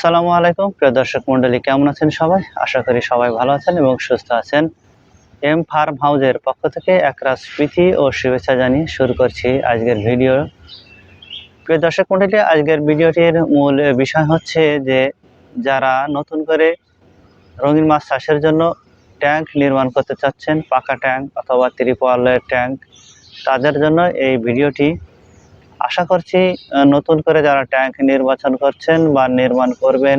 আসসালামু আলাইকুম। প্রিয় দর্শক মণ্ডলী কেমন আছেন সবাই? আশা করি সবাই ভালো আছেন এবং সুস্থ আছেন। এম ফার্ম হাউজের পক্ষ থেকে একরাশ প্রীতি ও শুভেচ্ছা জানিয়ে শুরু করছি আজকের ভিডিও। প্রিয় দর্শক মণ্ডলী আজকের ভিডিওটির মূল বিষয় হচ্ছে যে, যারা নতুন করে রঙিন মাছ চাষের জন্য ট্যাঙ্ক নির্মাণ করতে চাচ্ছেন, পাকা ট্যাঙ্ক অথবা ত্রিপলের ট্যাঙ্ক, তাদের জন্য এই ভিডিওটি আশা করছি নতুন করে যারা ট্যাঙ্ক নির্বাচন করছেন বা নির্মাণ করবেন,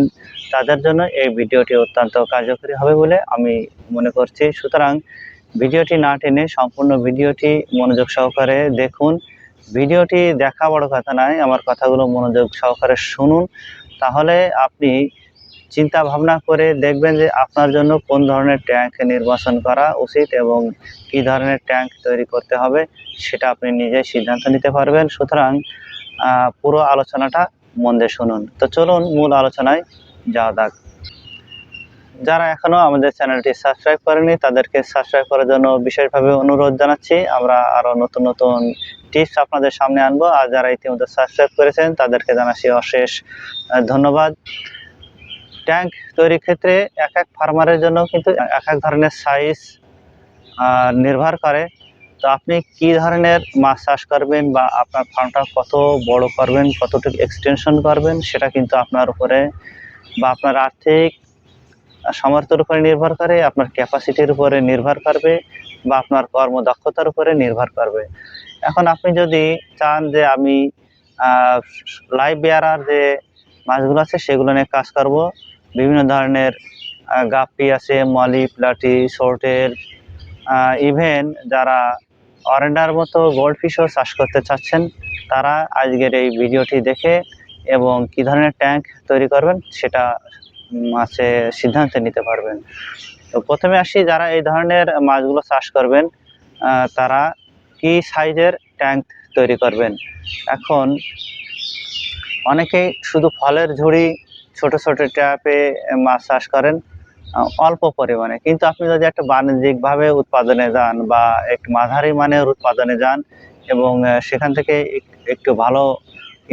তাদের জন্য এই ভিডিওটি অত্যন্ত কার্যকরী হবে বলে আমি মনে করছি। সুতরাং ভিডিওটি না টেনে সম্পূর্ণ ভিডিওটি মনোযোগ সহকারে দেখুন। ভিডিওটি দেখা বড় কথা নয়, আমার কথাগুলো মনোযোগ সহকারে শুনুন। তাহলে আপনি চিন্তা ভাবনা করে দেখবেন যে আপনার জন্য কোন ধরনের ট্যাঙ্ক নির্বাচন করা উচিত এবং কী ধরনের ট্যাঙ্ক তৈরি করতে হবে সেটা আপনি নিজেই সিদ্ধান্ত নিতে পারবেন। সুতরাং পুরো আলোচনাটা মন দিয়ে শুনুন। তো চলুন মূল আলোচনায় যাওয়া যাক। যারা এখনও আমাদের চ্যানেলটি সাবস্ক্রাইব করেনি তাদেরকে সাবস্ক্রাইব করার জন্য বিশেষভাবে অনুরোধ জানাচ্ছি। আমরা আরও নতুন নতুন টিপস আপনাদের সামনে আনব। আর যারা ইতিমধ্যে সাবস্ক্রাইব করেছেন, তাদেরকে জানাচ্ছি অশেষ ধন্যবাদ। ট্যাঙ্ক তৈরির ক্ষেত্রে এক এক ফার্মারের জন্য কিন্তু এক এক ধরনের সাইজ নির্ভর করে। তো আপনি কি ধরনের মাছ চাষ করবেন বা আপনার ফার্মটা কত বড় করবেন, কতটুকু এক্সটেনশন করবেন, সেটা কিন্তু আপনার উপরে বা আপনার আর্থিক সামর্থ্যের উপরে নির্ভর করে, আপনার ক্যাপাসিটির উপরে নির্ভর করবে বা আপনার কর্মদক্ষতার উপরে নির্ভর করবে। এখন আপনি যদি চান যে আমি লাইভ বেয়ারার যে মাছগুলো আছে, সেগুলো নিয়ে কাজ করব। বিভিন্ন ধরনের গাপ্পি আছে, মলি, প্লাটি শর্টের ইভেন যারা অরেন্ডার মতো গোল্ড ফিশও চাষ করতে চাচ্ছেন, তারা আজকের এই ভিডিওটি দেখে এবং কি ধরনের ট্যাঙ্ক তৈরি করবেন, সেটা মাছে সিদ্ধান্ত নিতে পারবেন। তো প্রথমে আসি, যারা এই ধরনের মাছগুলো চাষ করবেন তারা কি সাইজের ট্যাঙ্ক তৈরি করবেন? এখন অনেকেই শুধু ফলের ঝুড়ি ছোট ছোট ট্যাপে মাছ চাষ করেন অল্প পরিমাণে। কিন্তু আপনি যদি একটা বাণিজ্যিকভাবে উৎপাদনে যান বা একটু মাঝারি মানের উৎপাদনে যান এবং সেখান থেকে একটু ভালো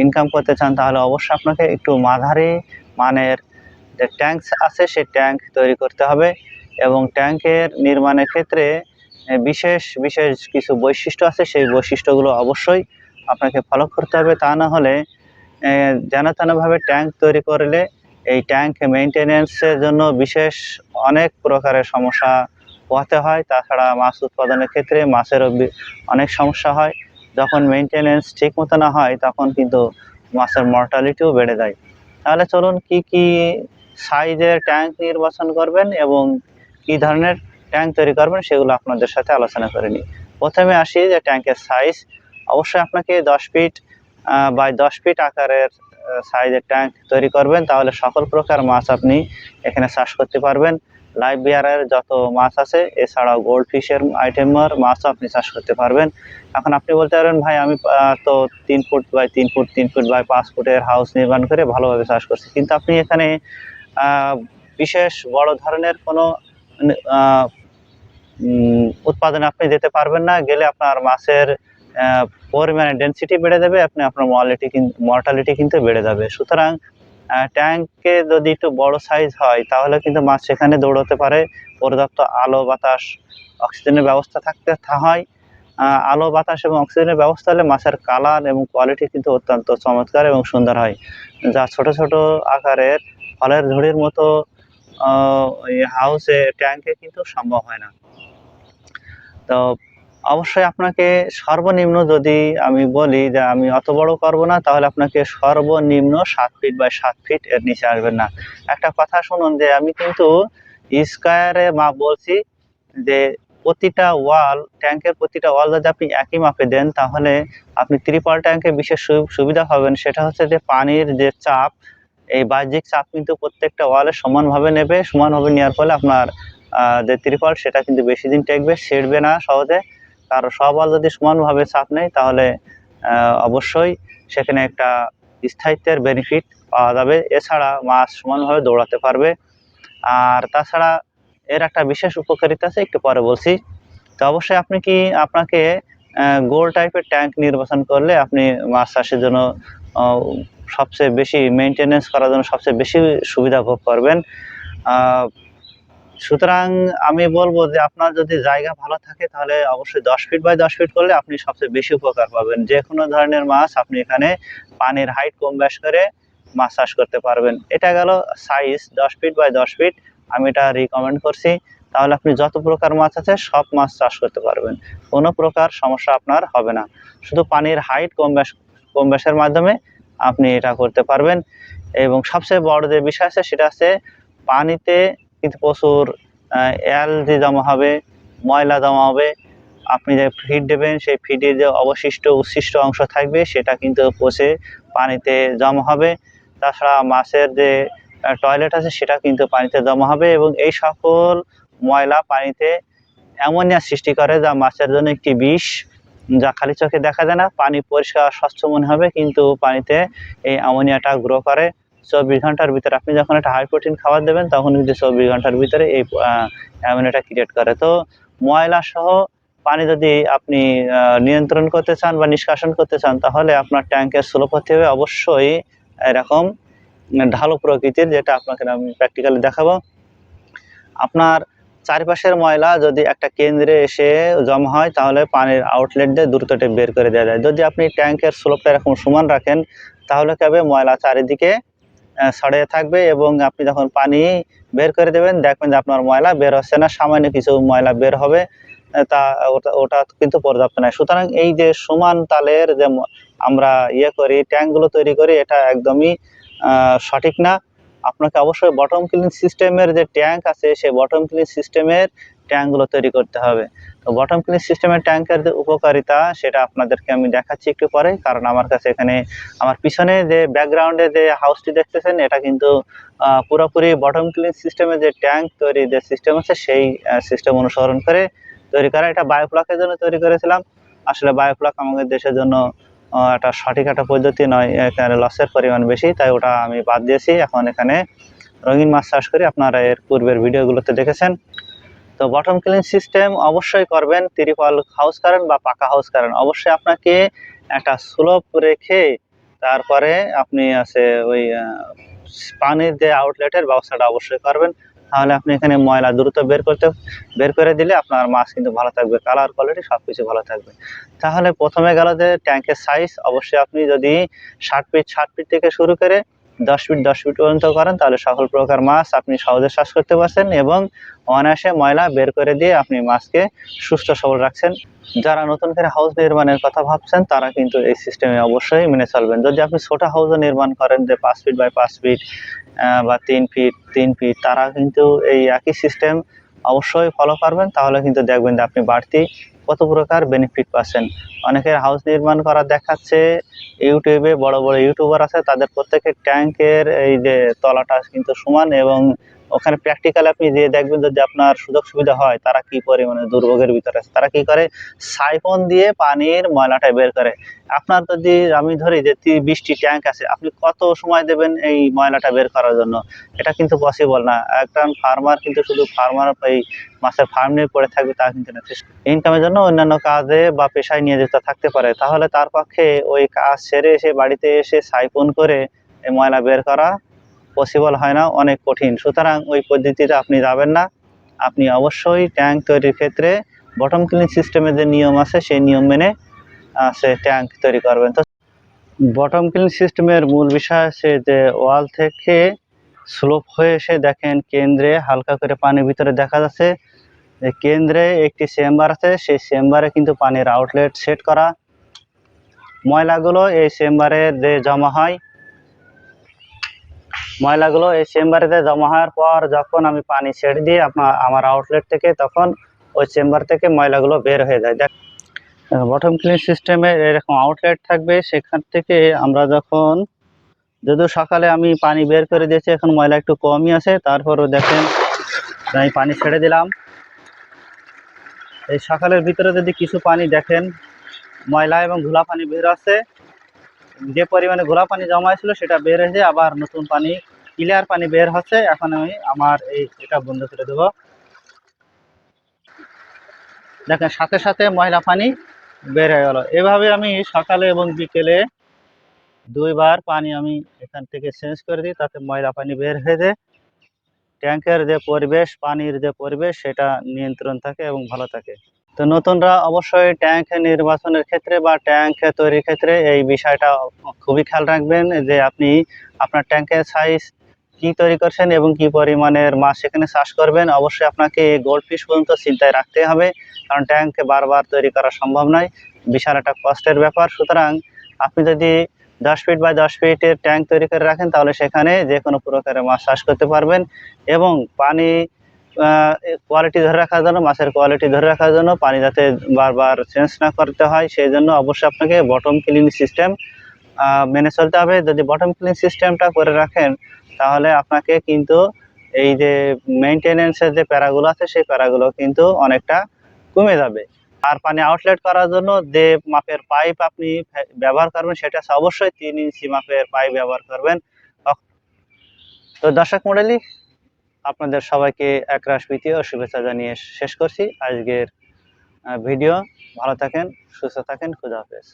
ইনকাম করতে চান, তাহলে অবশ্যই আপনাকে একটু মাঝারি মানের যে ট্যাঙ্ক আছে, সেই ট্যাঙ্ক তৈরি করতে হবে এবং ট্যাঙ্কের নির্মাণের ক্ষেত্রে বিশেষ বিশেষ কিছু বৈশিষ্ট্য আছে, সেই বৈশিষ্ট্যগুলো অবশ্যই আপনাকে ফলো করতে হবে। তা না হলে আহ, যেন তেনভাবে ট্যাঙ্ক তৈরি করলে এই ট্যাঙ্ক মেনটেনেন্সের জন্য বিশেষ অনেক প্রকারের সমস্যা পোহাতে হয়। তাছাড়া মাছ উৎপাদনের ক্ষেত্রে মাছেরও অনেক সমস্যা হয়। যখন মেনটেনেন্স ঠিক মতো না হয় তখন কিন্তু মাছের মর্টালিটিও বেড়ে যায়। তাহলে চলুন কি কি সাইজের ট্যাঙ্ক নির্বাচন করবেন এবং কি ধরনের ট্যাঙ্ক তৈরি করবেন সেগুলো আপনাদের সাথে আলোচনা করে নিই। প্রথমে আসি যে ট্যাঙ্কের সাইজ। অবশ্যই আপনাকে দশ ফিট বাই দশ ফিট আকারের সাইজের ট্যাঙ্ক তৈরি করবেন। তাহলে সকল প্রকার মাছ আপনি এখানে চাষ করতে পারবেন। লাইভ বিয়ারের যত মাছ আছে, এছাড়াও গোল্ড ফিশের আইটেমের মাছও আপনি চাষ করতে পারবেন। এখন আপনি বলতে পারবেন ভাই, আমি তো তিন ফুট বাই তিন ফুট তিন ফুট বাই পাঁচ ফুটের হাউস নির্মাণ করে ভালোভাবে চাষ করছি। কিন্তু আপনি এখানে বিশেষ বড় ধরনের কোনো উৎপাদনে আপনি যেতে পারবেন না। গেলে আপনার মাছের পরিমাণে ডেনসিটি বেড়ে যাবে, আপনি আপনার মর্টালিটি মর্টালিটি কিন্তু বেড়ে যাবে। সুতরাং ট্যাঙ্কে যদি একটু বড় সাইজ হয়, তাহলে কিন্তু মাছ সেখানে দৌড়তে পারে। পর্যাপ্ত আলো, বাতাস অক্সিজেনের ব্যবস্থা থাকতে হয়। আলো, বাতাস এবং অক্সিজেনের ব্যবস্থা হলে মাছের কালার এবং কোয়ালিটি কিন্তু অত্যন্ত চমৎকার এবং সুন্দর হয়। যা ছোট ছোট আকারের ফলের ঝুড়ির মতো হাউসে ট্যাঙ্কে কিন্তু সম্ভব হয় না। তো অবশ্যই আপনাকে সর্বনিম্ন যদি আমি বলি যে আমি অত বড় করব না, তাহলে আপনাকে সর্বনিম্ন সাত ফিট বাই সাত ফিট এর নিচে আসবেন না। একটা কথা শুনুন যে আমি কিন্তু স্কোয়ারে মাপ বলছি যে প্রতিটা ওয়াল ট্যাঙ্কের প্রতিটা ওয়াল যদি আপনি একই মাপে দেন, তাহলে আপনি ত্রিপল ট্যাঙ্কে বিশেষ সুবিধা পাবেন। সেটা হচ্ছে যে পানির যে চাপ, এই বাহ্যিক চাপ কিন্তু প্রত্যেকটা ওয়ালে সমানভাবে নেবে। সমানভাবে নেওয়ার ফলে আপনার যে ত্রিপল সেটা কিন্তু বেশি দিন টেকবে, ছেড়বে না সহজে। কারণ সব ওয়াল যদি সমানভাবে চাপ নেয় তাহলে অবশ্যই সেখানে একটা স্থায়িত্বের বেনিফিট পাওয়া যাবে। এছাড়া মাছ সমানভাবে দৌড়াতে পারবে। আর তাছাড়া এর একটা বিশেষ উপকারিতা আছে, একটু পরে বলছি। তো অবশ্যই আপনি কি আপনাকে গোল টাইপের ট্যাঙ্ক নির্বাচন করলে আপনি মাছ চাষের জন্য সবচেয়ে বেশি মেনটেনেন্স করার জন্য সবচেয়ে বেশি সুবিধা ভোগ করবেন। সুতরাং আমি বলব যে আপনার যদি জায়গা ভালো থাকে, তাহলে অবশ্যই দশ ফিট বাই দশ ফিট করলে আপনি সবচেয়ে বেশি উপকার পাবেন। যে কোনো ধরনের মাছ আপনি এখানে পানির হাইট কম বেশ করে মাছ চাষ করতে পারবেন। এটা গেল সাইজ দশ ফিট বাই দশ ফিট আমি এটা রিকমেন্ড করছি। তাহলে আপনি যত প্রকার মাছ আছে, সব মাছ চাষ করতে পারবেন। কোনো প্রকার সমস্যা আপনার হবে না। শুধু পানির হাইট কম বেশ, কম বেশের মাধ্যমে আপনি এটা করতে পারবেন। এবং সবচেয়ে বড় যে বিষয় আছে, সেটা আছে পানিতে কিন্তু প্রচুর অ্যালগি জমা হবে, ময়লা জমা হবে, আপনি যে ফিড দেবেন, সেই ফিডের যে অবশিষ্ট উচ্ছিষ্ট অংশ থাকবে, সেটা কিন্তু পচে পানিতে জমা হবে। তাছাড়া মাছের যে টয়লেট আছে, সেটা কিন্তু পানিতে জমা হবে এবং এই সকল ময়লা পানিতে অ্যামোনিয়া সৃষ্টি করে, যা মাছের জন্য একটি বিষ, যা খালি চোখে দেখা যায় না, পানি পরিষ্কার স্বচ্ছ মনে হবে, কিন্তু পানিতে এই অ্যামোনিয়াটা গ্রো করে। চব্বিশ ঘণ্টার ভিতরে। আপনি যখন একটা হাই প্রোটিন খাবার দেবেন, তখন কিন্তু চব্বিশ ঘণ্টার ভিতরে এই অ্যামোনিয়াটা ক্রিয়েট করে। তো ময়লা সহ পানি যদি আপনি নিয়ন্ত্রণ করতে চান বা নিষ্কাশন করতে চান, তাহলে আপনার ট্যাঙ্কের স্লোপ হতে হবে। অবশ্যই এরকম ঢালু প্রকৃতির, যেটা আপনাকে আমি প্র্যাকটিক্যালি দেখাবো। আপনার চারিপাশের ময়লা যদি একটা কেন্দ্রে এসে জমা হয়, তাহলে পানির আউটলেট দিয়ে দ্রুতটা বের করে দেওয়া যায়। যদি আপনি ট্যাঙ্কের স্লোপটা এরকম সমান রাখেন, তাহলে কি হবে? ময়লা চারিদিকে ছড়িয়ে থাকবে এবং আপনি যখন পানি বের করে দেবেন, দেখবেন যে আপনার ময়লা বের হচ্ছে না, সামান্য কিছু ময়লা বের হবে তা ওটা ওটা কিন্তু পর্যাপ্ত নয় সুতরাং এই যে সমান তালের যে আমরা ইয়ে করি, ট্যাঙ্কগুলো তৈরি করি, এটা একদমই সঠিক না। আপনাকে অবশ্যই বটম ক্লিন সিস্টেমের যে ট্যাঙ্ক আছে, সেই বটম ক্লিন সিস্টেমের ট্যাঙ্কগুলো তৈরি করতে হবে। তো বটম ক্লিন সিস্টেমের ট্যাঙ্কের যে উপকারিতা, সেটা আপনাদেরকে আমি দেখাচ্ছি একটু পরে, কারণ আমার কাছে এখানে, আমার পিছনে যে ব্যাকগ্রাউন্ডে যে হাউসটি দেখতেছেন, এটা কিন্তু পুরোপুরি বটম ক্লিন সিস্টেমে যে ট্যাঙ্ক তৈরি যে সিস্টেম আছে, সেই সিস্টেম অনুসরণ করে তৈরি করা। এটা বায়োপ্লাকের জন্য তৈরি করেছিলাম। আসলে বায়োপ্লাক আমাদের দেশের জন্য একটা সঠিক একটা পদ্ধতি নয়, এখানে লসের পরিমাণ বেশি, তাই ওটা আমি বাদ দিয়েছি। এখন এখানে রঙিন মাছ চাষ করি, আপনারা এর পূর্বের ভিডিওগুলোতে দেখেছেন। তো বটম ক্লিন সিস্টেম অবশ্যই করবেন ত্রিপল হাউস করেন বা পাকা হাউস করেন অবশ্যই আপনাকে একটা স্লোপ রেখে তারপরে আপনি আছে ওই পানির যে আউটলেটের ব্যবস্থাটা অবশ্যই করবেন। তাহলে আপনি এখানে ময়লা দ্রুত বের করতে, বের করে দিলে আপনার মাছ কিন্তু ভালো থাকবে কালার কোয়ালিটি সব কিছু ভালো থাকবে। তাহলে প্রথমে গেল যে ট্যাঙ্কের সাইজ অবশ্যই আপনি যদি ষাট ফিট ষাট ফিট থেকে শুরু করে দশ ফিট দশ ফিট পর্যন্ত করেন, তাহলে সকল প্রকার মাছ আপনি সহজে চাষ করতে পারছেন এবং অনায়াসে ময়লা বের করে দিয়ে আপনি মাছকে সুস্থ সবল রাখছেন। যারা নতুন করে হাউস নির্মাণের কথা ভাবছেন, তারা কিন্তু এই সিস্টেমে অবশ্যই মেনে চলবেন। যদি আপনি ছোট হাউসও নির্মাণ করেন, যে পাঁচ ফিট বাই পাঁচ ফিট বা তিন ফিট তিন ফিট তারা কিন্তু এই একই সিস্টেম অবশ্যই ফলো করবেন। তাহলে কিন্তু দেখবেন যে আপনি বাড়তি কত প্রকার বেনিফিট পাচ্ছেন। অনেকের হাউস নির্মাণ করা দেখাচ্ছে ইউটিউবে বড় বড় ইউটিউবার আছে, তাদের প্রত্যেকের ট্যাঙ্কের এই যে তলাটা কিন্তু সমান এবং ওখানে প্র্যাকটিক্যাল আপনি যে দেখবেন যদি আপনার সুযোগ সুবিধা হয়, তারা কি পরিমাণে দুর্ভোগের ভিতরে আছে? তারা কি করে? সাইফন দিয়ে পানির ময়লাটা বের করে। আপনার যদি আমি ধরি যে বিশটি ট্যাঙ্ক আছে, আপনি কত সময় দেবেন এই ময়লাটা বের করার জন্য? এটা কিন্তু পসিবল না। একটা ফার্মার কিন্তু শুধু ফার্মার এই মাছের ফার্ম নিয়ে পড়ে থাকবে, তা কিন্তু না। ইনকামের জন্য অন্যান্য কাজে বা পেশায় নিয়োজিত থাকতে পারে। তাহলে তার পক্ষে ওই কাজ সেরে এসে বাড়িতে এসে সাইফন করে এই ময়লা বের করা পসিবল হয় না, অনেক কঠিন। সুতরাং ওই পদ্ধতিতে আপনি যাবেন না। আপনি অবশ্যই ট্যাঙ্ক তৈরির ক্ষেত্রে বটম ক্লিন সিস্টেমের যে নিয়ম আছে, সেই নিয়ম মেনে সে ট্যাঙ্ক তৈরি করবেন। তো বটম ক্লিন সিস্টেমের মূল বিষয় আছে যে ওয়াল থেকে স্লোপ হয়ে এসে দেখেন কেন্দ্রে হালকা করে পানির ভিতরে দেখা যাচ্ছে যে কেন্দ্রে একটি চেম্বার আছে, সেই চেম্বারে কিন্তু পানির আউটলেট সেট করা। ময়লাগুলো এই চেম্বারে যে জমা হয় ময়লাগুলো এই চেম্বারেতে জমা হওয়ার পর যখন আমি পানি ছেড়ে দিই আপনার আমার আউটলেট থেকে তখন ওই চেম্বার থেকে ময়লাগুলো বের হয়ে যায়। দেখ বটম ক্লিন সিস্টেমে এরকম আউটলেট থাকবে, সেখান থেকে আমরা যখন, যদিও সকালে আমি পানি বের করে দিয়েছি, এখন ময়লা একটু কমই আছে, তারপরও দেখেন, আমি পানি ছেড়ে দিলাম। এই সকালের ভিতরে যদি কিছু পানি দেখেন, ময়লা এবং ধুলা পানি বের আছে যে পরিমাণে ঘোলা পানি জমা ছিল সেটা বের হয়েছে, আবার নতুন পানি ক্লিয়ার পানি বের হচ্ছে। এখন আমি আমার এই এটা বন্ধ করে দেবো। দেখেন, সাথে সাথে ময়লা পানি বের হয়ে গেল। এভাবে আমি সকালে এবং বিকেলে দুইবার পানি আমি এখান থেকে চেঞ্জ করে দিই, তাতে ময়লা পানি বের হয়ে যায়। ট্যাঙ্কের যে পরিবেশ, পানির যে পরিবেশ, সেটা নিয়ন্ত্রণ থাকে এবং ভালো থাকে। তো নতুনরা অবশ্যই ট্যাঙ্ক নির্বাচনের ক্ষেত্রে বা ট্যাঙ্ক তৈরির ক্ষেত্রে এই বিষয়টা খুবই খেয়াল রাখবেন যে আপনি আপনার ট্যাঙ্কের সাইজ কি তৈরি করছেন এবং কি পরিমাণের মাছ সেখানে চাষ করবেন। অবশ্যই আপনাকে গোল্ড ফিশ পর্যন্ত চিন্তায় রাখতে হবে, কারণ ট্যাঙ্ক বারবার তৈরি করা সম্ভব নয়। বিশাল একটা কষ্টের ব্যাপার। সুতরাং আপনি যদি দশ ফিট বাই দশ ফিটের ট্যাঙ্ক তৈরি করে রাখেন, তাহলে সেখানে যে কোনো প্রকারের মাছ চাষ করতে পারবেন এবং পানি কোয়ালিটি ধরে রাখার জন্য, মাছের কোয়ালিটি ধরে রাখার জন্য, পানি যাতে বারবার চেঞ্জ না করতে হয়, সেই জন্য অবশ্যই আপনাকে বটম ক্লিন সিস্টেম মেনে চলতে হবে। যদি বটম ক্লিন সিস্টেমটা করে রাখেন, তাহলে আপনাকে কিন্তু এই যে মেনটেনেন্সের যে প্যারাগুলো আছে, সেই প্যারাগুলো কিন্তু অনেকটা কমে যাবে। আর পানি আউটলেট করার জন্য যে মাপের পাইপ আপনি ব্যবহার করবেন, সেটা অবশ্যই তিন ইঞ্চি মাপের পাইপ ব্যবহার করবেন। তো দর্শক মন্ডলী আপনাদের সবাইকে একরাশ প্রীতি ও শুভেচ্ছা জানিয়ে শেষ করছি। আজকের ভিডিও ভালো থাকেন, সুস্থ থাকেন, খুদা হাফেজ।